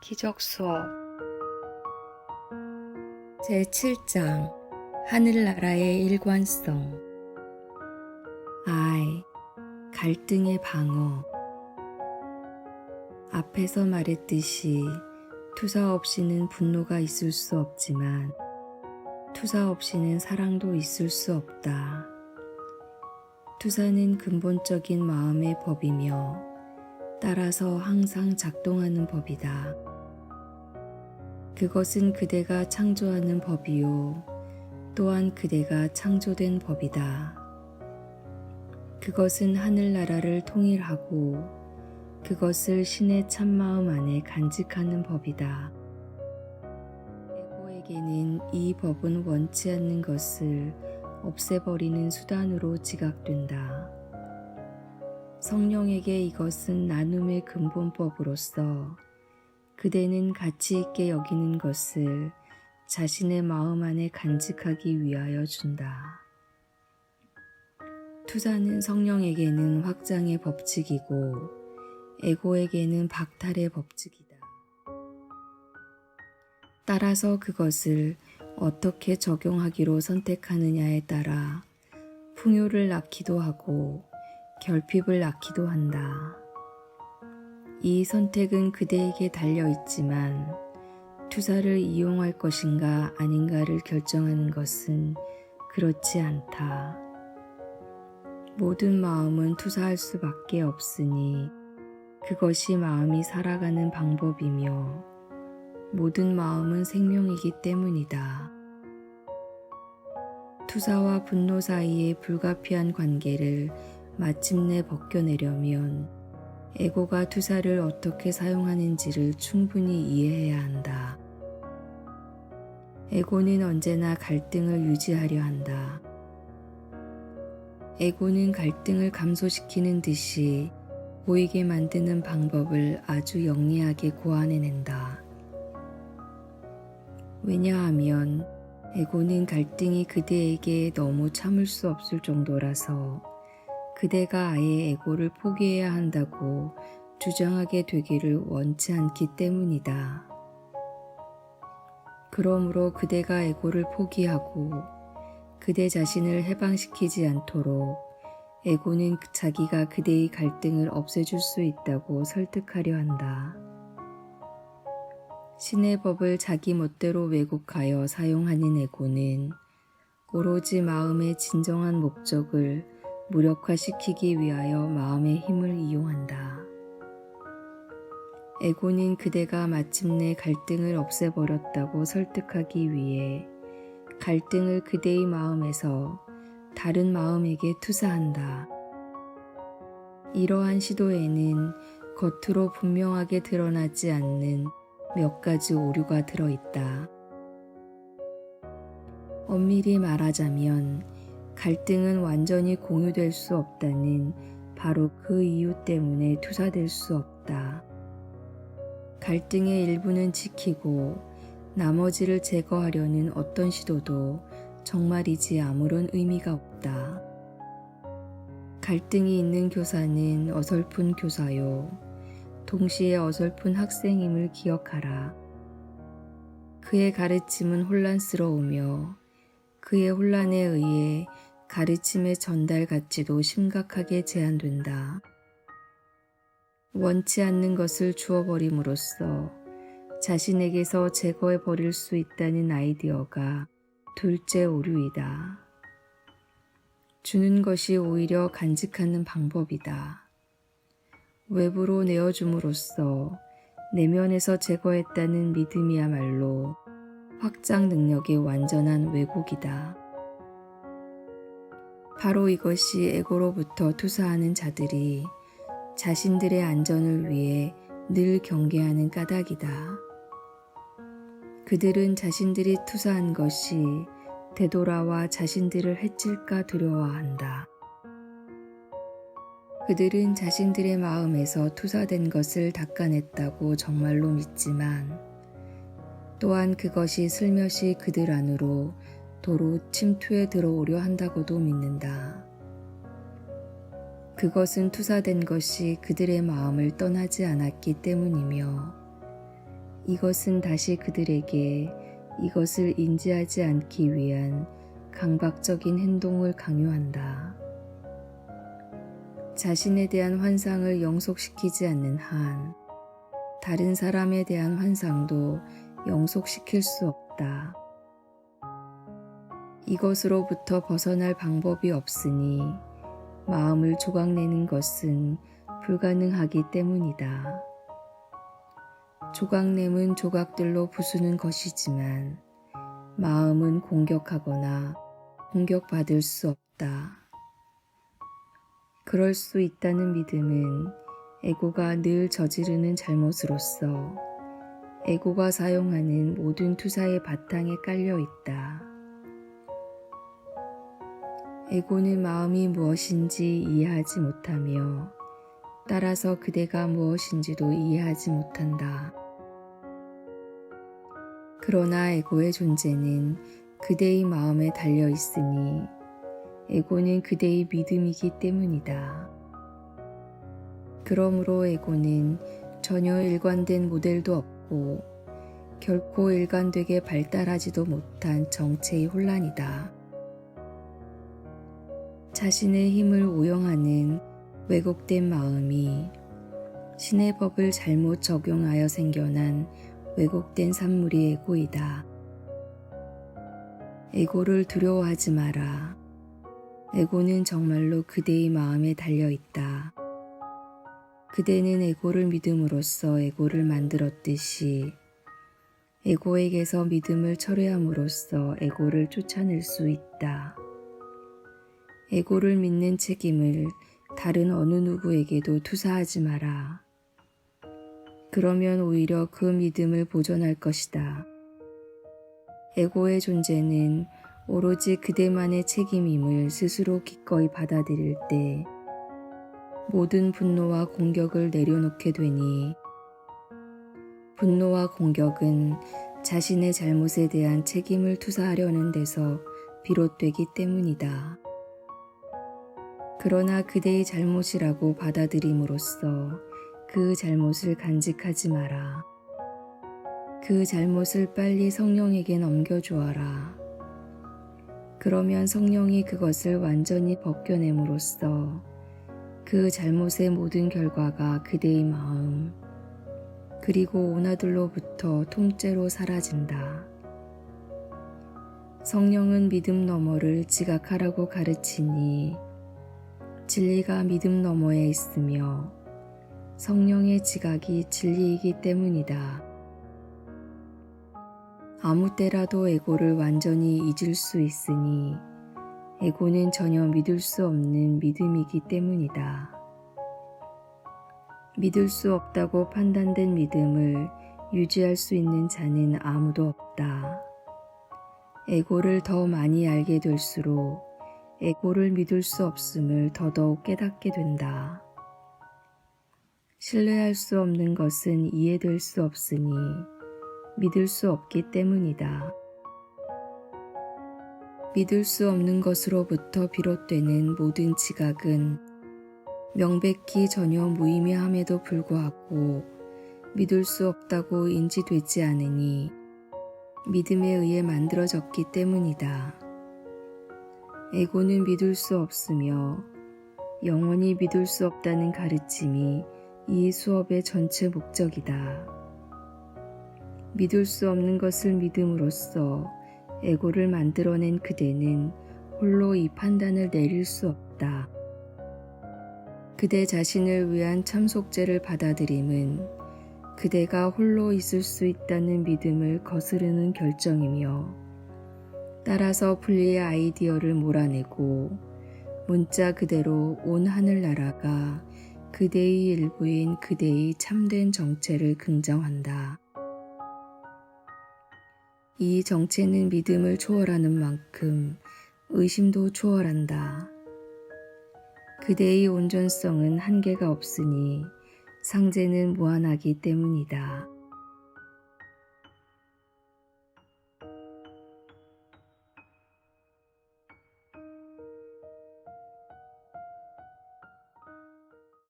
기적 수업 제7장 하늘나라의 일관성 I. 갈등의 방어 앞에서 말했듯이 투사 없이는 분노가 있을 수 없지만 투사 없이는 사랑도 있을 수 없다. 투사는 근본적인 마음의 법이며 따라서 항상 작동하는 법이다. 그것은 그대가 창조하는 법이요. 또한 그대가 창조된 법이다. 그것은 하늘나라를 통일하고 그것을 신의 참마음 안에 간직하는 법이다. 에고에게는 이 법은 원치 않는 것을 없애버리는 수단으로 지각된다. 성령에게 이것은 나눔의 근본법으로서 그대는 가치 있게 여기는 것을 자신의 마음 안에 간직하기 위하여 준다. 투자는 성령에게는 확장의 법칙이고 에고에게는 박탈의 법칙이다. 따라서 그것을 어떻게 적용하기로 선택하느냐에 따라 풍요를 낳기도 하고 결핍을 낳기도 한다. 이 선택은 그대에게 달려 있지만 투사를 이용할 것인가 아닌가를 결정하는 것은 그렇지 않다. 모든 마음은 투사할 수밖에 없으니 그것이 마음이 살아가는 방법이며 모든 마음은 생명이기 때문이다. 투사와 분노 사이의 불가피한 관계를 마침내 벗겨내려면 에고가 투사를 어떻게 사용하는지를 충분히 이해해야 한다. 에고는 언제나 갈등을 유지하려 한다. 에고는 갈등을 감소시키는 듯이 보이게 만드는 방법을 아주 영리하게 고안해낸다. 왜냐하면 에고는 갈등이 그대에게 너무 참을 수 없을 정도라서 그대가 아예 에고를 포기해야 한다고 주장하게 되기를 원치 않기 때문이다. 그러므로 그대가 에고를 포기하고 그대 자신을 해방시키지 않도록 에고는 자기가 그대의 갈등을 없애줄 수 있다고 설득하려 한다. 신의 법을 자기 멋대로 왜곡하여 사용하는 에고는 오로지 마음의 진정한 목적을 무력화시키기 위하여 마음의 힘을 이용한다. 에고는 그대가 마침내 갈등을 없애버렸다고 설득하기 위해 갈등을 그대의 마음에서 다른 마음에게 투사한다. 이러한 시도에는 겉으로 분명하게 드러나지 않는 몇 가지 오류가 들어있다. 엄밀히 말하자면 갈등은 완전히 공유될 수 없다는 바로 그 이유 때문에 투사될 수 없다. 갈등의 일부는 지키고 나머지를 제거하려는 어떤 시도도 정말이지 아무런 의미가 없다. 갈등이 있는 교사는 어설픈 교사요. 동시에 어설픈 학생임을 기억하라. 그의 가르침은 혼란스러우며 그의 혼란에 의해 가르침의 전달 가치도 심각하게 제한된다. 원치 않는 것을 주어버림으로써 자신에게서 제거해 버릴 수 있다는 아이디어가 둘째 오류이다. 주는 것이 오히려 간직하는 방법이다. 외부로 내어줌으로써 내면에서 제거했다는 믿음이야말로 확장 능력의 완전한 왜곡이다. 바로 이것이 에고로부터 투사하는 자들이 자신들의 안전을 위해 늘 경계하는 까닭이다. 그들은 자신들이 투사한 것이 되돌아와 자신들을 해칠까 두려워한다. 그들은 자신들의 마음에서 투사된 것을 닦아냈다고 정말로 믿지만 또한 그것이 슬며시 그들 안으로 도로 침투에 들어오려 한다고도 믿는다. 그것은 투사된 것이 그들의 마음을 떠나지 않았기 때문이며 이것은 다시 그들에게 이것을 인지하지 않기 위한 강박적인 행동을 강요한다. 자신에 대한 환상을 영속시키지 않는 한, 다른 사람에 대한 환상도 영속시킬 수 없다. 이것으로부터 벗어날 방법이 없으니 마음을 조각내는 것은 불가능하기 때문이다. 조각냄은 조각들로 부수는 것이지만 마음은 공격하거나 공격받을 수 없다. 그럴 수 있다는 믿음은 에고가 늘 저지르는 잘못으로서 에고가 사용하는 모든 투사의 바탕에 깔려 있다. 에고는 마음이 무엇인지 이해하지 못하며 따라서 그대가 무엇인지도 이해하지 못한다. 그러나 에고의 존재는 그대의 마음에 달려 있으니 에고는 그대의 믿음이기 때문이다. 그러므로 에고는 전혀 일관된 모델도 없고 결코 일관되게 발달하지도 못한 정체의 혼란이다. 자신의 힘을 오용하는 왜곡된 마음이 신의 법을 잘못 적용하여 생겨난 왜곡된 산물이 에고이다. 에고를 두려워하지 마라. 에고는 정말로 그대의 마음에 달려 있다. 그대는 에고를 믿음으로써 에고를 만들었듯이 에고에게서 믿음을 철회함으로써 에고를 쫓아낼 수 있다. 에고를 믿는 책임을 다른 어느 누구에게도 투사하지 마라. 그러면 오히려 그 믿음을 보존할 것이다. 에고의 존재는 오로지 그대만의 책임임을 스스로 기꺼이 받아들일 때 모든 분노와 공격을 내려놓게 되니 분노와 공격은 자신의 잘못에 대한 책임을 투사하려는 데서 비롯되기 때문이다. 그러나 그대의 잘못이라고 받아들임으로써 그 잘못을 간직하지 마라. 그 잘못을 빨리 성령에게 넘겨주어라. 그러면 성령이 그것을 완전히 벗겨냄으로써 그 잘못의 모든 결과가 그대의 마음, 그리고 오나들로부터 통째로 사라진다. 성령은 믿음 너머를 지각하라고 가르치니 진리가 믿음 너머에 있으며 성령의 지각이 진리이기 때문이다. 아무 때라도 에고를 완전히 잊을 수 있으니 에고는 전혀 믿을 수 없는 믿음이기 때문이다. 믿을 수 없다고 판단된 믿음을 유지할 수 있는 자는 아무도 없다. 에고를 더 많이 알게 될수록 에고를 믿을 수 없음을 더더욱 깨닫게 된다. 신뢰할 수 없는 것은 이해될 수 없으니 믿을 수 없기 때문이다. 믿을 수 없는 것으로부터 비롯되는 모든 지각은 명백히 전혀 무의미함에도 불구하고 믿을 수 없다고 인지되지 않으니 믿음에 의해 만들어졌기 때문이다. 에고는 믿을 수 없으며 영원히 믿을 수 없다는 가르침이 이 수업의 전체 목적이다. 믿을 수 없는 것을 믿음으로써 에고를 만들어낸 그대는 홀로 이 판단을 내릴 수 없다. 그대 자신을 위한 참속죄를 받아들임은 그대가 홀로 있을 수 있다는 믿음을 거스르는 결정이며 따라서 분리의 아이디어를 몰아내고 문자 그대로 온 하늘나라가 그대의 일부인 그대의 참된 정체를 긍정한다. 이 정체는 믿음을 초월하는 만큼 의심도 초월한다. 그대의 온전성은 한계가 없으니 상제는 무한하기 때문이다.